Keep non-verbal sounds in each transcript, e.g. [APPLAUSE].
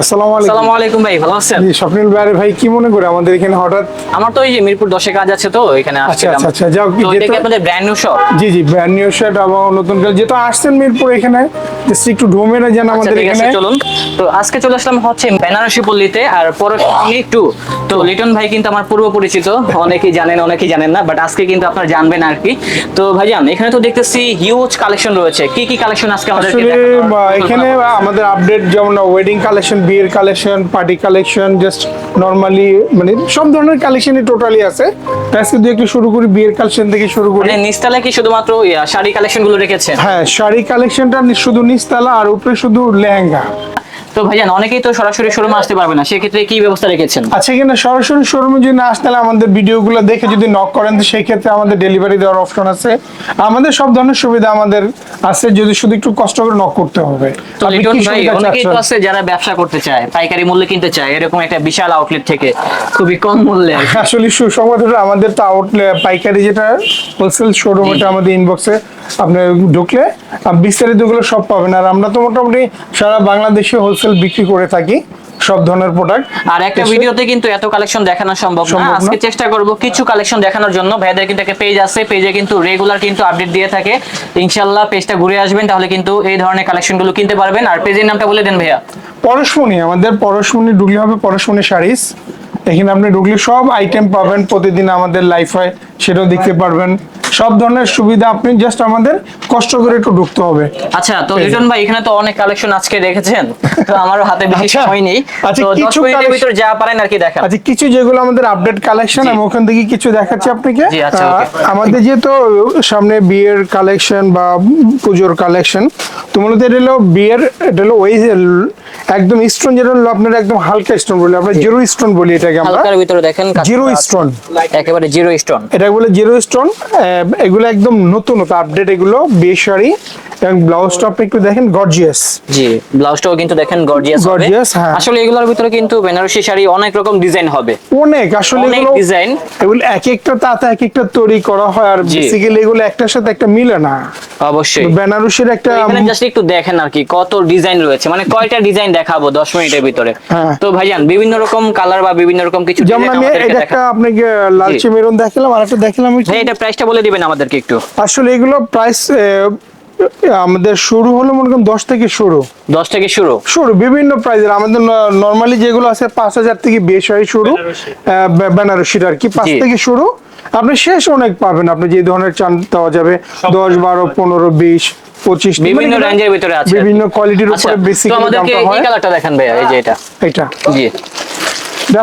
আসসালামু আলাইকুম। আলাইকুম ভাই ভালো আছেন? জি স্বপ্নিল ভাই ভাই কি মনে করে আমাদের এখানে হঠাৎ? আমার তো এই যে মিরপুর দশে কাজ আছে তো এখানে আচ্ছা আসছিলাম। আচ্ছা আচ্ছা যাও কি তো যেহেতু- আপনাদের ব্র্যান্ড নিউ শপ জি জি ব্র্যান্ড নিউ এবং নতুন যেহেতু আসছেন মিরপুর এখানে একটু যেন আচ্ছা আমাদের এখানে চলুন। তো আজকে চলে আসলাম হচ্ছে বেনারসি পল্লীতে আর পরশমণি টু তো লিটন ভাই কিন্তু আমার পূর্ব পরিচিত। অনেকেই জানেন অনেকেই জানেন না বাট আজকে কিন্তু আপনারা জানবেন আর কি। তো ভাইজান এখানে তো দেখতেছি হিউজ কালেকশন রয়েছে। কি কি কালেকশন আজকে এখানে আমাদের আপডেট যেমন ওয়েডিং কালেকশন বিয়ের collection party collection just normally মানে সব ধরনের কালেকশনই টোটালি আছে। আজকে দুই একটু শুরু করি বিয়ের কালেকশন থেকে শুরু করি। মানে নিস্তালে কি শুধুমাত্র শাড়ি কালেকশনগুলো রেখেছেন হ্যাঁ শাড়ি কালেকশনটা শুধু নিচতলা আর উপরে শুধু লেহেঙ্গা। তো ভাইজান অনেকেই তো সরাসরি শোরুমে আসতে পারবে না সেক্ষেত্রে কি ব্যবস্থা রেখেছেন? আচ্ছা এখানে সরাসরি শোরুমে যদি না আসতে আমাদের ভিডিওগুলো দেখে যদি নক করেন তো সেই ক্ষেত্রে আমাদের ডেলিভারি দেওয়ার অপশন আছে। আমাদের সব ধরনের সুবিধা আমাদের আছে যদি শুধু একটু কষ্ট করে নক করতে হবে। তো লিটন ভাই অনেকেই তো আছে যারা ব্যবসা করতে চায় পাইকারি মূল্যে কিনতে চায় এরকম একটা বিশাল আউটলেট থেকে খুবই কম মূল্যে। আসলে সুসংবাদ আমাদের তো আউটলেট পাইকারি যেটা হোলসেল শোরুম এটা আমাদের ইনবক্সে আপনি ঢুকলে বিস্তারিতগুলো সব পাবেন। আর আমরা তো মোটামুটি সারা বাংলাদেশে হোলসেল বিক্রি করে থাকি সব ধরনের প্রোডাক্ট আর একটা ভিডিওতে কিন্তু এত কালেকশন দেখানো সম্ভব না। আজকে চেষ্টা করব কিছু কালেকশন দেখানোর জন্য। ভাইদের কিন্তু একটা পেজ আছে পেজে কিন্তু রেগুলার কিন্তু আপডেট দিয়ে থাকে। ইনশাআল্লাহ পেজটা ঘুরে আসবেন তাহলে কিন্তু এই ধরনের কালেকশনগুলো কিনতে পারবেন। আর পেজের নামটা বলে দেন ভাইয়া। পরশমণি আমাদের পরশমণি ঢুকলে হবে পরশমণি শাড়িস। এখানে আপনি ঢুকলে সব আইটেম পাবেন। প্রতিদিন আমাদের লাইফ হয় সেটাও দেখতে পারবেন। সব ধরনের সুবিধা আপনি জাস্ট আমাদের কষ্ট করে একটু ঢুকতে হবে। আচ্ছা তো লিটন ভাই এখানে তো অনেক কালেকশন আজকে রেখেছেন তো আমারও হাতে বেশি আচ্ছা। সময় নেই। আচ্ছা, তো দশ কিছু মিনিটের ভিতর যা পারেন আর কি দেখান। আচ্ছা কিছু যেগুলো আমাদের আপডেট কালেকশন আমি ওখান থেকে কিছু দেখাচ্ছি আপনাকে। জি, আচ্ছা. আমাদের যেহেতু সামনে বিয়ের কালেকশন বা পুজোর কালেকশন তো মূলত এটা হলো বিয়ের এটা হলো ওই একদম স্টোন যেটা হলো আপনার একদম হালকা স্টোন বলি আমরা জিরো স্টোন বলি এটাকে আমরা। হালকার ভিতরে দেখেন জিরো স্টোন একেবারে জিরো স্টোন এটা বলে জিরো স্টোন এগুলো একদম নতুন আপডেট এগুলো বিয়ে শাড়ি এবং ব্লাউজটা আপনি একটু দেখেন গর্জিয়াস জি ব্লাউজটাও কিন্তু দেখেন গর্জিয়াস Gorgeous, হ্যাঁ। আসলে এগুলোর ভিতরে কিন্তু বেনারসি শাড়ি অনেক রকম ডিজাইন হবে। অনেক আসলে অনেক ডিজাইন এগুলো এক একটা তাতে এক একটা তৈরি করা হয় আর বেসিক্যালি এগুলো একটার সাথে একটা মিলে না। অবশ্যই। বেনারসির একটা এখানে জাস্ট একটু দেখেন আর কি কত ডিজাইন রয়েছে। মানে কয়টা ডিজাইন দেখাবো 10 মিনিটের ভিতরে। হ্যাঁ। তো ভাইজান বিভিন্ন রকম কালার বা বিভিন্ন রকম কিছু যেমন আমি এটা একটা আপনাকে লালচে মেরুন দেখালাম আর একটা দেখালাম একটু। এটা প্রাইসটা বলে দিবেন আমাদেরকে একটু। আসলে এগুলো প্রাইস আমাদের শুরু হলো মনে করেন দশ থেকে শুরু। 10 থেকে শুরু? শুরু বিভিন্ন প্রাইজের আমাদের নর্মালি যেগুলো আছে পাঁচ হাজার থেকে বিশ হয় শুরু। বেনারসির আর কি পাঁচ থেকে শুরু আপনি শেষ অনেক পাবেন। আপনি যে ধরনের চান দেওয়া যাবে দশ বারো পনেরো বিশ পঁচিশ মানে বিভিন্ন রেঞ্জের ভিতরে আছে। বিভিন্ন কোয়ালিটির আচ্ছা উপরে তো আমাদেরকে এই কালারটা দেখেন ভাইয়া এই যে এটা। এটা। জি।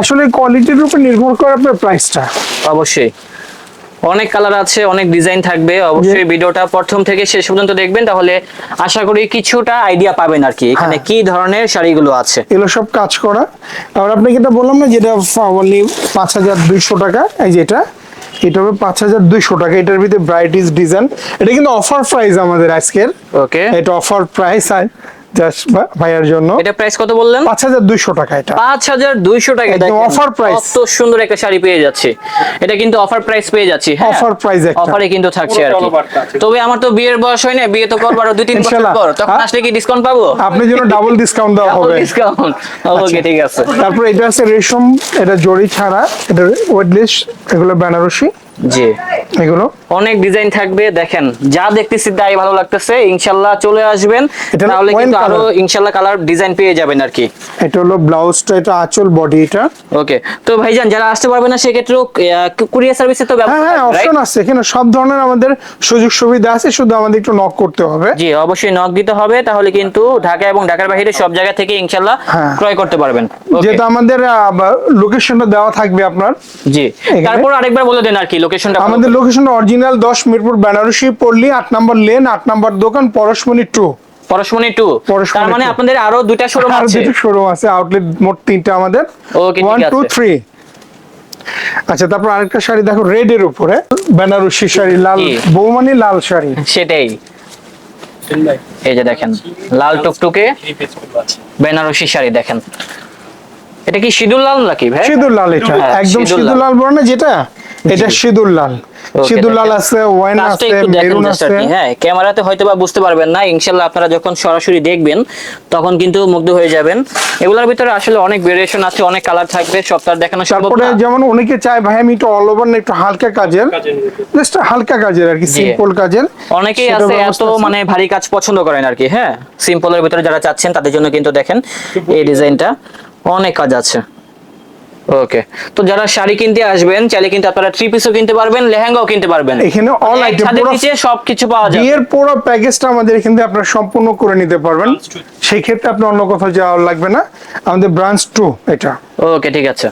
আসলে কোয়ালিটির উপর নির্ভর করে আপনার প্রাইসটা অবশ্যই। অনেক কালার আছে অনেক ডিজাইন থাকবে। অবশ্যই ভিডিওটা প্রথম থেকে শেষ পর্যন্ত দেখবেন তাহলে আশা করি কিছুটা আইডিয়া পাবেন আর কি। এখানে হ্যাঁ। কি ধরনের শাড়িগুলো আছে? এগুলো সব কাজ করা। আর আপনাকে এটা বললাম না যেটা অনলি পাঁচ হাজার দুইশো টাকা এই যে এটা। এটা হবে পাঁচ হাজার দুইশো টাকা এটার ভিতরে ব্রাইটিস ডিজাইন এটা কিন্তু অফার প্রাইস আমাদের আজকের। ওকে এটা অফার প্রাইস জাস্ট ভাইয়ার জন্য। এটা প্রাইস কত বললেন? টাকা এটা। টাকা। দেখেন। কত সুন্দর একটা শাড়ি পেয়ে যাচ্ছে। এটা কিন্তু অফার প্রাইস পেয়ে যাচ্ছি হ্যাঁ? একটা। অফারে কিন্তু থাকছে আর কি। তবে আমার তো বিয়ের বয়স হয় না বিয়ে তো করব আরও দুই তিন বছর পর। তখন হ্যাঁ? আসলে কি ডিসকাউন্ট পাবো? আপনার জন্য ডাবল ডিসকাউন্ট দেওয়া হবে। ডিসকাউন্ট ওকে ঠিক আছে। তারপর এটা আছে রেশম এটা জড়ি ছাড়া এটা ওয়েটলেস এগুলো বেনারসি। জি। এগুলো? অনেক ডিজাইন থাকবে দেখেন যা দেখতেছি তাই ভালো লাগতেছে চলে আসবেন তাহলে কিন্তু আরও কালার ডিজাইন পেয়ে যাবেন আর কি। এটা হলো ব্লাউজটা এটা আঁচল বডি এটা। ওকে তো ভাইজান যারা আসতে পারবে না কুরিয়ার সার্ভিসে তো হ্যাঁ হ্যাঁ অপশন আছে এখানে সব ধরনের আমাদের সুযোগ সুবিধা আছে শুধু আমাদের একটু নক করতে হবে। জি অবশ্যই নক দিতে হবে তাহলে কিন্তু ঢাকা এবং ঢাকার বাইরে সব জায়গা থেকে ইনশাল্লাহ হ্যাঁ। ক্রয় করতে পারবেন। যেহেতু আমাদের লোকেশনটা দেওয়া থাকবে আপনার। জি তারপর আরেকবার বলে দেন আর কি লোকেশনটা আমাদের লোকেশন অরিজিনাল দশ মিরপুর বেনারসি পল্লী আট নম্বর লেন আট নম্বর দোকান পরশমণি টু। পরশমণি টু। তার মানে আপনাদের আরও দুইটা শোরুম আর আছে? দুটো শোরুম আছে আউটলেট মোট তিনটা আমাদের। ওয়ান টু আছে। থ্রি আচ্ছা তারপর আরেকটা শাড়ি দেখো রেড এর উপরে বেনারসি শাড়ি লাল বৌমানি লাল শাড়ি। সেটাই। এই যে দেখেন লাল টুকটুকে বেনারসি শাড়ি দেখেন। এটা কি সিঁদুর লাল নাকি ভাই? সিঁদুর লাল এটা হ্যাঁ, একদম সিঁদুর সিঁদুর লাল। লাল বলে না যেটা? এটা সিঁদুর লাল। সিঁদুর লাল। আছে ওয়াইন আছে মেরুন আছে। হ্যাঁ ক্যামেরাতে হয়তো বা বুঝতে পারবেন না ইনশাল্লাহ আপনারা যখন সরাসরি দেখবেন তখন কিন্তু মুগ্ধ হয়ে যাবেন। এগুলোর ভিতরে আসলে অনেক ভেরিয়েশন আছে অনেক কালার থাকবে সব তার দেখানো সম্ভব না। যেমন অনেকে চায় ভাই আমি একটু অল ওভার না একটু হালকা কাজের। জাস্ট হালকা কাজের আর কি সিম্পল কাজের। অনেকেই আছে এত মানে ভারী কাজ পছন্দ করেন আর কি হ্যাঁ। সিম্পলের ভিতরে যারা চাচ্ছেন তাদের জন্য কিন্তু দেখেন এই ডিজাইনটা অনেক কাজ আছে। ওকে তো যারা শাড়ি কিনতে আসবেন চাইলে কিন্তু আপনারা থ্রি পিসও কিনতে পারবেন লেহেঙ্গাও কিনতে পারবেন। এখানে এক item, ছাদের পুরো- নিচে সবকিছু পাওয়া যায় বিয়ের পুরো প্যাকেজটা আমাদের এখান থেকে আপনারা সম্পূর্ণ করে নিতে পারবেন। সেই ক্ষেত্রে আপনার অন্য কোথাও যাওয়া লাগবে না। আমাদের ব্রাঞ্চ টু এটা। ওকে ঠিক আছে।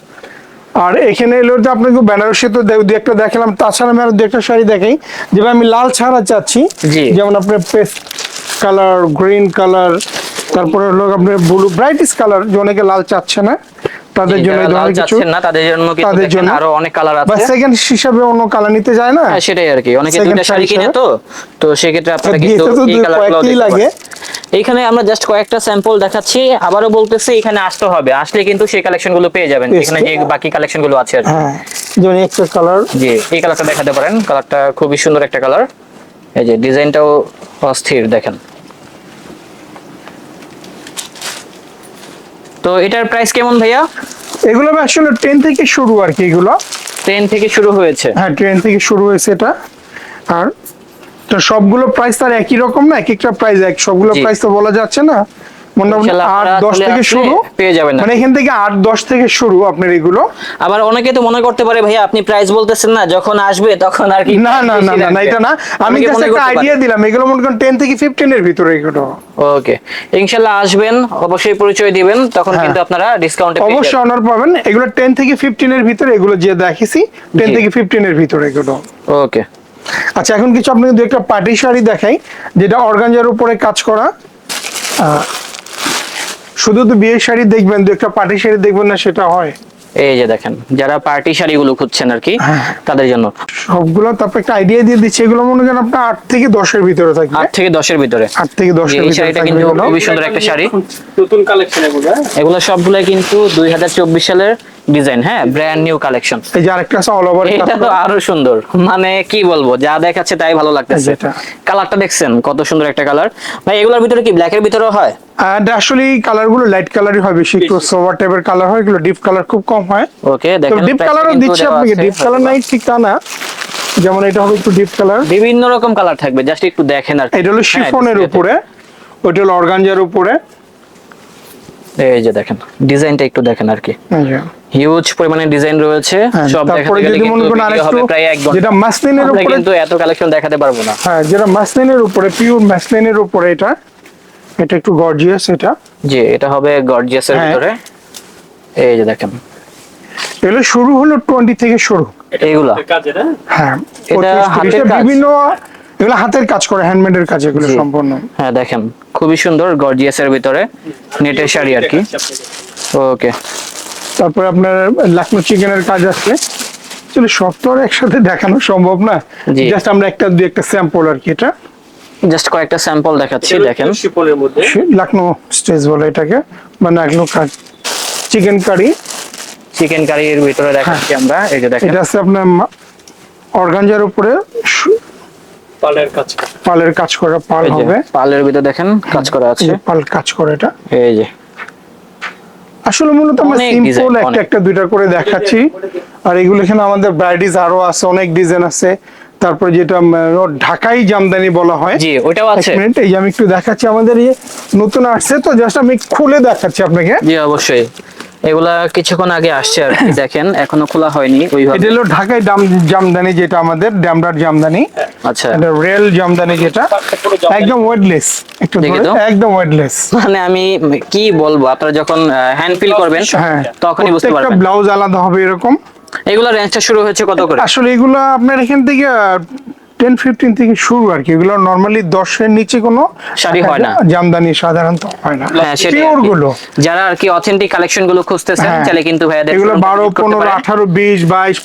আর এখানে এলো যে আপনাকে বেনারসি তো দে- একটা দেখালাম। তাছাড়া আমি আরও দু একটা শাড়ি দেখাই। যেমন আমি লাল ছাড়া চাচ্ছি। জি। যেমন আপনার পেস্ট কালার গ্রিন কালার তারপরে হলো আপনার ব্লু ব্রাইটিস কালার যে অনেকে লাল চাচ্ছে না। তাদের জন্য লাল চাচ্ছেন না তাদের জন্য কিন্তু তাদের জন্য। আরও অনেক কালার বা আছে। সেকেন্ড হিসাবে অন্য কালার নিতে যায় না? হ্যাঁ সেটাই আর কি। অনেকে দুইটা শাড়ি কিনে। তো তো সেক্ষেত্রে আপনারা কিন্তু এই কালারগুলো লাগে। এইখানে আমরা জাস্ট কয়েকটা স্যাম্পল দেখাচ্ছি আবারও বলতেছি এখানে আসতে হবে। আসলে কিন্তু সেই কালেকশনগুলো পেয়ে যাবেন। এখানে যে বাকি কালেকশনগুলো আছে আর কি। হ্যাঁ যেমন একটা কালার জি এই কালারটা দেখাতে পারেন। কালারটা খুবই সুন্দর একটা কালার এই যে ডিজাইনটাও অস্থির দেখেন। তো এটার প্রাইস কেমন ভাইয়া? এগুলো আসলে ট্রেন থেকে শুরু আর কি এগুলো। ট্রেন থেকে শুরু হয়েছে। হ্যাঁ ট্রেন থেকে শুরু হয়েছে এটা। আর তো সবগুলো প্রাইস তার একই রকম না? এক একটা প্রাইস এক সবগুলো প্রাইস তো বলা যাচ্ছে না। মোটামুটি আট দশ থেকে শুরু। পেয়ে যাবেন মানে এখান থেকে আট দশ থেকে শুরু আপনার এগুলো। আবার অনেকে তো মনে করতে পারে ভাইয়া আপনি প্রাইস বলতেছেন না যখন আসবে তখন আর কি না না না না, এটা না। আমি জাস্ট একটা আইডিয়া দিলাম এগুলো মনে করেন টেন থেকে ফিফটিন এর ভিতরে এগুলো। ওকে ইনশাল্লাহ আসবেন অবশ্যই পরিচয় দিবেন তখন হ্যাঁ। কিন্তু আপনারা ডিসকাউন্টে অবশ্যই অনার পাবেন। এগুলো টেন থেকে ফিফটিন এর ভিতরে এগুলো যে দেখেছি টেন থেকে ফিফটিন এর ভিতরে এগুলো। ওকে আচ্ছা এখন কিছু আপনাকে দু একটা পার্টি শাড়ি দেখাই যেটা অর্গানজার উপরে কাজ করা। শুধু তো বিয়ের শাড়ি দেখবেন দু একটা পার্টি শাড়ি দেখবেন না সেটা হয়। এই যে দেখেন যারা পার্টি শাড়িগুলো খুঁজছেন আর কি হ্যাঁ। তাদের জন্য। সবগুলো তারপর একটা আইডিয়া দিয়ে দিচ্ছি এগুলো মনে করেন আপনার আট থেকে দশের ভিতরে থাকবে। আট থেকে দশের ভিতরে। আট থেকে দশের এই ভিতরে শাড়িটা কিন্তু খুবই সুন্দর একটা শাড়ি। নতুন কালেকশন এগুলো হ্যাঁ? এগুলো সবগুলো কিন্তু দুই হাজার চব্বিশ সালের ডিজাইন হ্যাঁ ব্র্যান্ড নিউ কালেকশন এই যে আরেকটা আছে অল ওভার এটা তো আরও সুন্দর। মানে কি বলব যা দেখাচ্ছে তাই ভালো লাগতেছে। কালারটা দেখছেন কত সুন্দর একটা কালার ভাই এগুলোর ভিতরে কি ব্ল্যাকের ভিতরেও হয়? আসলে কালারগুলো লাইট কালারই হয় বেশি একটু সোভার টাইপের কালার হয় এগুলো ডিপ কালার খুব কম হয়। ওকে দেখেন ডিপ কালারও দিচ্ছি আপনাকে ডিপ কালার নাই ঠিক তা না। যেমন এটা হবে একটু ডিপ কালার বিভিন্ন রকম কালার থাকবে জাস্ট একটু দেখেন আর এটা হলো হ্যাঁ, শিফনের উপরে ওইটা হলো অর্গানজার উপরে। এই যে দেখেন ডিজাইনটা একটু দেখেন আর কি। হিউজ পরিমাণে ডিজাইন রয়েছে। হ্যাঁ, সব তারপরে দেখাতে গেলে যদি মনে কিন্তু করেন হবে প্রায় এক ঘণ্টা। যেটা মাসলিনের উপরে কিন্তু এত কালেকশন দেখাতে পারব না। হ্যাঁ যেটা মাসলিনের উপরে পিওর মাসলিনের উপরে এটা এটা একটু গর্জিয়াস এটা। জি এটা হবে গর্জিয়াস এর হ্যাঁ। ভিতরে। এই যে দেখেন। এগুলো শুরু হলো টোয়েন্টি থেকে শুরু। এইগুলা। কাজের হ্যাঁ? হ্যাঁ এটা হাতের কাজ? বিভিন্ন এগুলো হাতের কাজ করে হ্যান্ডমেডের কাজ এগুলো সম্পূর্ণ। হ্যাঁ দেখেন। খুবই সুন্দর গর্জিয়াস এর ভিতরে। নেটের শাড়ি আর কি। ওকে তারপরে আপনার লাকনো চিকেনের কাজ আছে। চলো সব তো আর একসাথে দেখানো সম্ভব না। জাস্ট আমরা একটা দুই একটা স্যাম্পল আর কি এটা। জাস্ট কয়েকটা স্যাম্পল দেখাচ্ছি দেখেন। শিপনের মধ্যে। লাকনো স্টেজ বলে এটাকে বা লাকনো কাজ চিকেন কারি। চিকেন কারির ভিতরে দেখাচ্ছি আমরা এই যে দেখেন। এটা আছে আপনার অর্গানজার উপরে পালের কাজ পালের কাজ করা পাল হবে। পালের ভিতরে দেখেন কাজ করা আছে। পাল কাজ করে এটা। এই যে। আসলে মূলত আমরা সিম্পল একটা একটা দুইটা করে দেখাচ্ছি। আর এগুলো এখানে আমাদের ব্রাইডিস আরও আছে অনেক ডিজাইন আছে। তারপর যেটা ঢাকাই জামদানি বলা হয়। জি ওটাও আছে। এক মিনিট এই যে আমি একটু দেখাচ্ছি আমাদের এই নতুন আসছে তো জাস্ট আমি খুলে দেখাচ্ছি আপনাকে। জি অবশ্যই। এগুলা কিছুক্ষণ আগে আসছে আর দেখেন এখনও খোলা হয়নি ওইভাবে। এটা হলো ঢাকাই ডাম জামদানি যেটা আমাদের ড্যামরার জামদানি। আচ্ছা। এটা রিয়েল জামদানি যেটা একদম ওয়েটলেস একটু। একদম ওয়েটলেস মানে আমি কি বলব আপনারা যখন হ্যান্ড ফিল করবেন হ্যাঁ তখনই বুঝতে পারবেন। ব্লাউজ আলাদা হবে এরকম। এগুলো রেঞ্জটা শুরু হয়েছে কত করে? আসলে এগুলো আপনার এখান থেকে টেন ফিফটিন থেকে শুরু আর কি। এগুলো নর্মালি দশের নিচে কোনো শাড়ি হয় না। জামদানি সাধারণত হয় না। হ্যাঁ পিওরগুলো যারা আর কি অথেন্টিক কালেকশনগুলো খুঁজতেছেন হ্যাঁ। তাহলে কিন্তু ভাইয়াদের এগুলো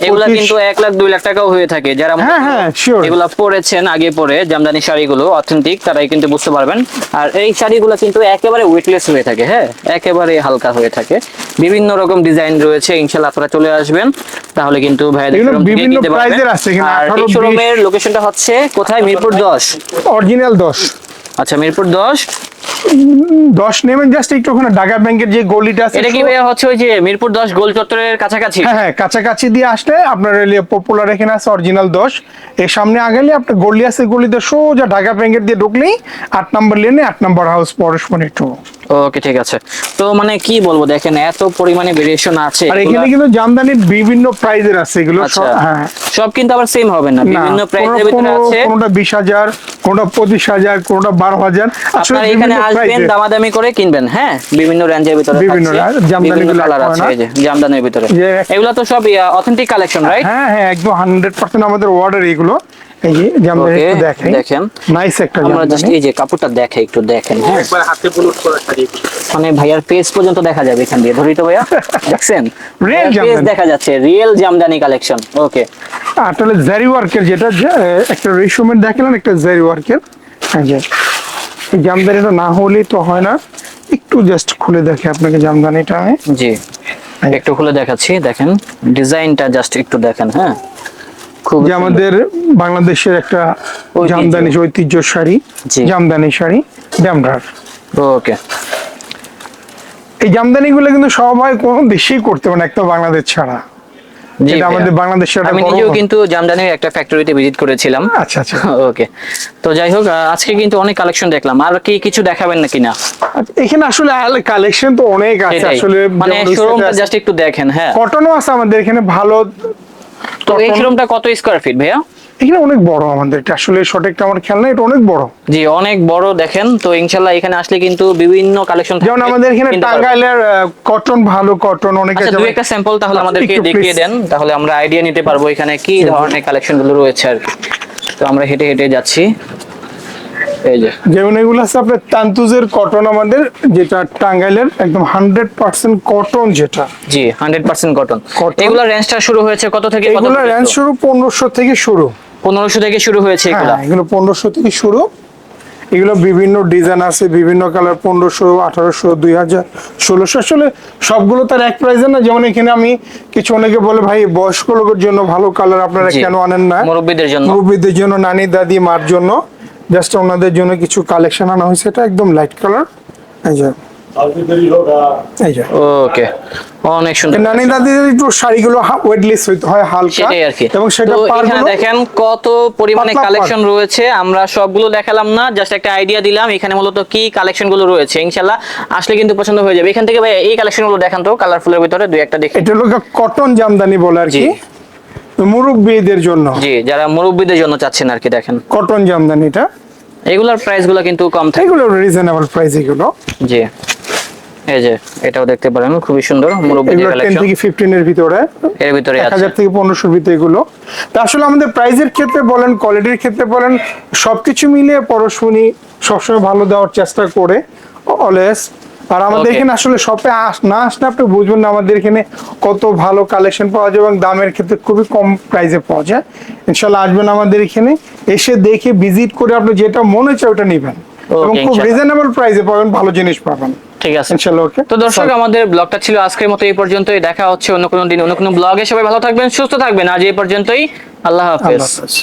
এগুলা কিন্তু লাখ লাখ টাকাও হয়ে থাকে। যারা হ্যাঁ, হ্যাঁ. এগুলা পরেছেন আগে পরে জামদানি শাড়িগুলো অথেন্টিক তারাই কিন্তু বুঝতে পারবেন। আর এই শাড়িগুলো কিন্তু একেবারে ওয়েটলেস হয়ে থাকে হ্যাঁ? একেবারে হালকা হয়ে থাকে। বিভিন্ন রকম ডিজাইন রয়েছে ইনশাআল্লাহ আপনারা চলে আসবেন। তাহলে কিন্তু ভাইয়াদের থেকে বিভিন্ন কিনতে আছে, 18, লোকেশনটা হচ্ছে কোথায়? মিরপুর দশ। অরিজিনাল দশ। আচ্ছা মিরপুর দশ। দশ নেবেন জাস্ট একটু ওখানে ঢাকা ব্যাংকের যে গলিটা আছে এটা কি ভাইয়া হচ্ছে ওই যে মিরপুর দশ গোল চত্বরের কাছাকাছি? হ্যাঁ হ্যাঁ কাছাকাছি দিয়ে আসলে আপনার পপুলার এখানে আছে অরিজিনাল দশ। এর সামনে আগেলে আপনার গলি আছে গলিতে সোজা ঢাকা ব্যাংকের দিয়ে ঢুকলেই আট নম্বর লেনে আট নম্বর হাউস পরশমণি টু ওকে ঠিক আছে। তো মানে কি বলব দেখেন এত পরিমাণে ভেরিয়েশন আছে আর এখানে কিন্তু জামদানির বিভিন্ন প্রাইজের আছে এগুলো আচ্ছা। হ্যাঁ। সব কিন্তু আবার সেম হবে না বিভিন্ন প্রাইসের ভিতরে আছে। কোনোটা বিশ হাজার কোনোটা পঁচিশ হাজার কোনোটা বারো হাজার। আসলে আপনারা এখানে আসবেন দামাদামি করে কিনবেন হ্যাঁ? বিভিন্ন রেঞ্জের ভিতরে বিভিন্ন থাকছে, জামদানি গুলো কালার আছে এই যে জামদানির ভিতরে। এগুলো তো সব অথেন্টিক কালেকশন রাইট হ্যাঁ হ্যাঁ একদম হান্ড্রেড পার্সেন্ট আমাদের অর্ডার এগুলো। এই যে জামদানি একটু দেখেন। দেখেন। নাইস একটা আমরা জাস্ট এই যে কাপড়টা দেখে একটু দেখেন। হ্যাঁ একবার হাতে বুলুট করা শাড়ি মানে ভাইয়ার পেজ পর্যন্ত দেখা যাবে এখান দিয়ে। ধরি তো ভাইয়া। দেখছেন? পেজ জামদানি। দেখা যাচ্ছে। রিয়েল জামদানি কালেকশন ওকে আসলে জারি ওয়ার্কের যেটা যে, একটা রেশমের দেখলেন একটা জারি ওয়ার্কের হ্যাঁ জামদানিটা না হলেই তো হয় না। একটু জাস্ট খুলে দেখে আপনাকে জামদানিটা আমি। জি একটু খুলে দেখাচ্ছি দেখেন ডিজাইনটা জাস্ট একটু দেখেন হ্যাঁ। খুব যে আমাদের বাংলাদেশের একটা। জামদানি ঐতিহ্য শাড়ি। জামদানি শাড়ি ড্যামডার ওকে। এই জামদানিগুলো কিন্তু সবাই কোনো দেশেই করতে পারে একটা বাংলাদেশ ছাড়া। ভাইয়া। আমাদের বাংলাদেশের আমি নিজেও কিন্তু জামদানির একটা ফ্যাক্টরিতে ভিজিট করেছিলাম। আচ্ছা আচ্ছা। [LAUGHS] ওকে তো যাই হোক আজকে কিন্তু অনেক কালেকশন দেখলাম। আর কি কিছু দেখাবেন নাকি না? আচ্ছা, এখানে আসলে কালেকশন তো অনেক আছে। আসলে মানে শোরুমটা জাস্ট একটু দেখেন হ্যাঁ। কটনও আছে আমাদের এখানে ভালো তো এই শোরুমটা কত স্কোয়ার ফিট ভাইয়া? এখানে অনেক বড় আমাদের। এটা আসলে সঠিকটা আমার খেয়াল নাই এটা অনেক বড়। জি অনেক বড় দেখেন। তো ইনশাল্লাহ এখানে আসলে কিন্তু বিভিন্ন কালেকশন যেমন আমাদের এখানে টাঙ্গাইলের কটন ভালো কটন অনেক আচ্ছা আছে। দুই একটা স্যাম্পল তাহলে আচ্ছা, আমাদেরকে দেখিয়ে দেন। তাহলে আমরা আইডিয়া নিতে পারব এখানে কি ধরনের রয়েছে আর তো আমরা হেঁটে হেঁটে যাচ্ছি। যেমন এগুলো আছে আপনার তান্তুজের কটন আমাদের যেটা টাঙ্গাইলের একদম হান্ড্রেড পার্সেন্ট কটন যেটা। জি হান্ড্রেড পার্সেন্ট কটন এগুলো রেঞ্জটা শুরু হয়েছে কত থেকে কত এগুলো রেঞ্জ শুরু পনেরোশো থেকে শুরু। পনেরোশো থেকে শুরু হয়েছে এগুলো হ্যাঁ এগুলো? পনেরোশো থেকে শুরু। এগুলো বিভিন্ন ডিজাইন আছে বিভিন্ন কালার পনেরোশো আঠারোশো দুই হাজার ষোলোশো। আসলে সবগুলো তার এক প্রাইজে না যেমন এখানে আমি কিছু অনেকে বলে ভাই বয়স্ক লোকের জন্য ভালো কালার আপনারা কেন আনেন না? মুরব্বীদের জন্য। মুরব্বীদের জন্য নানি দাদি মার জন্য। জাস্ট ওনাদের জন্য কিছু কালেকশন আনা হয়েছে এটা একদম লাইট কালার এই এই যে ওকে। অনেক সুন্দর। নানি দাদিদের একটু শাড়িগুলো ওয়েটলেস হয় হালকা। সেটাই আর কি। এবং সেটা এখানে দেখেন কত পরিমাণে কালেকশন রয়েছে। আমরা সবগুলো দেখালাম না জাস্ট একটা আইডিয়া দিলাম। এখানে মূলত কি কালেকশনগুলো রয়েছে ইনশাল্লাহ আসলে কিন্তু পছন্দ হয়ে যাবে। এখান থেকে ভাই এই কালেকশনগুলো দেখান তো কালারফুলের ভিতরে দুই একটা দেখি। এটা হলো কটন জামদানি বলে আর কি। জি। মুরব্বীদের জন্য। জি যারা মুরব্বীদের জন্য চাচ্ছেন আর কি দেখেন। কটন জামদানিটা। এগুলোর প্রাইসগুলো কিন্তু কম থাকে। এগুলো রিজনেবল প্রাইস এগুলো। জি। এই যে এটাও দেখতে পারেন খুবই সুন্দর মুরব্বীদের কালেকশন থেকে ফিফটিন এর ভিতরে। এর ভিতরে আছে হাজার থেকে পনেরোশোর ভিতরে এগুলো। তা আসলে আমাদের প্রাইজের ক্ষেত্রে বলেন কোয়ালিটির ক্ষেত্রে বলেন সবকিছু সবসময় ভালো দেওয়ার চেষ্টা করে অলওয়েজ আর আমাদের এখানে আসলে শপে না আসলে আপনি বুঝবেন না আমাদের এখানে কত ভালো কালেকশন পাওয়া যায় এবং দামের ক্ষেত্রে খুবই কম প্রাইসে পাওয়া যায়। ইনশাল্লাহ আসবেন আমাদের এখানে এসে দেখে ভিজিট করে আপনি যেটা মনে চায় ওটা নেবেন। এবং খুব। রিজনেবল প্রাইসে পাবেন ভালো জিনিস পাবেন। ঠিক আছে। চলো ওকে। তো দর্শক আমাদের ব্লগটা ছিল আজকের মতো এই পর্যন্তই। দেখা হচ্ছে অন্য কোনো দিন অন্য কোনো ব্লগে। সবাই ভালো থাকবেন সুস্থ থাকবেন। আজ এই পর্যন্তই। আল্লাহ হাফেজ। আল্লাহ হাফেজ।